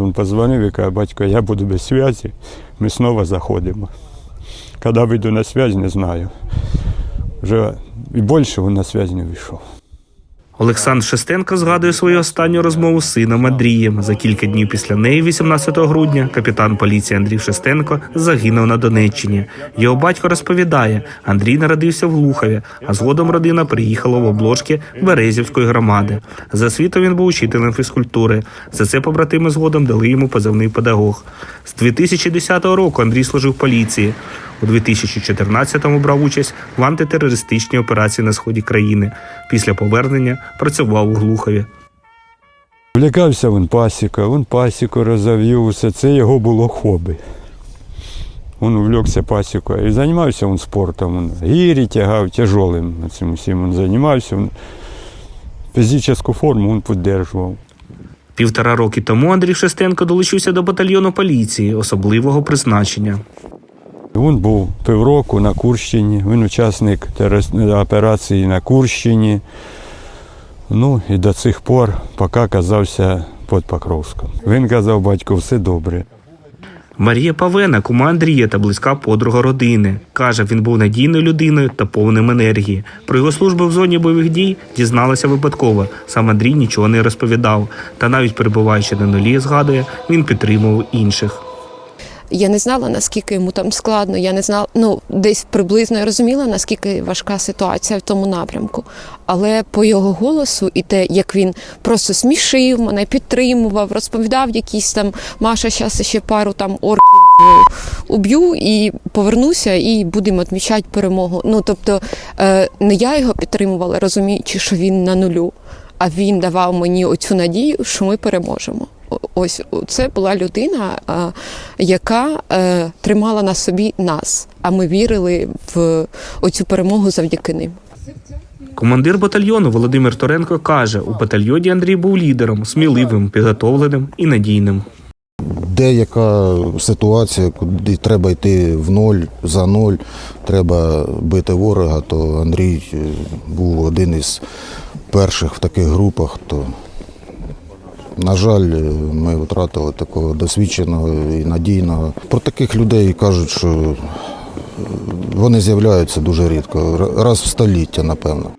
Він позвонив і каже, батько, я буду без зв'язку, ми знову заходимо. Коли вийду на зв'язку, не знаю. Вже і більше він на зв'язку не вийшов. Олександр Шестенко згадує свою останню розмову з сином Андрієм. За кілька днів після неї, 18 грудня, капітан поліції Андрій Шестенко загинув на Донеччині. Його батько розповідає, Андрій народився в Глухові, а згодом родина приїхала в облошки Березівської громади. За освітою він був учителем фізкультури. За це побратими згодом дали йому позивний педагог. З 2010 року Андрій служив поліції. У 2014-му брав участь в антитерористичній операції на сході країни. Після повернення працював у Глухові. Влякався він пасіка, він пасіку розовів, усе це його було хобі. Він увлекся пасікою і займався він спортом. Він гірі тягав, тяжолим цим усім він займався. Він фізичну форму він підтримував. Півтора роки тому Андрій Шестенко долучився до батальйону поліції особливого призначення. Він був півроку на Курщині, він учасник операції на Курщині. Ну і до цих пор, поки казався під Покровськом. Він казав, батько, все добре. Марія Павена, кума Андрія та близька подруга родини. Каже, він був надійною людиною та повним енергії. Про його службу в зоні бойових дій дізналася випадково. Сам Андрій нічого не розповідав. Та навіть перебуваючи на нулі, згадує, він підтримував інших. Я не знала, наскільки йому там складно. Я не знала, ну десь приблизно я розуміла, наскільки важка ситуація в тому напрямку. Але по його голосу і те, як він просто смішив мене, підтримував, розповідав якісь там Маша, зараз ще пару там орків е, уб'ю і повернуся, і будемо відмічати перемогу. Ну тобто е, не я його підтримувала, розуміючи, що він на нулю, а він давав мені оцю надію, що ми переможемо. Ось це була людина, яка е, тримала на собі нас, а ми вірили в оцю перемогу завдяки ним. Командир батальйону Володимир Торенко каже, у батальйоні Андрій був лідером, сміливим, підготовленим і надійним. Деяка ситуація, куди треба йти в ноль за ноль, треба бити ворога, то Андрій е, був один із перших в таких групах. То, на жаль, е, ми втратили такого досвідченого і надійного. Про таких людей кажуть, що е, вони з'являються дуже рідко, раз в століття, напевно.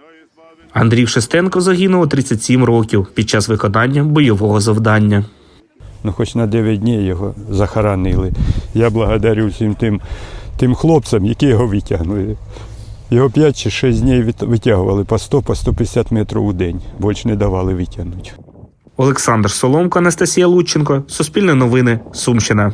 Андрій Шестенко загинув 37 років під час виконання бойового завдання. Ну, хоч на 9 днів його захоронили. Я благодарю всім тим, тим хлопцям, які його витягнули. Його 5 чи 6 днів витягували по 100 по 150 метрів у день. Більше не давали витягнути. Олександр Соломко, Анастасія Лученко, Суспільне новини, Сумщина.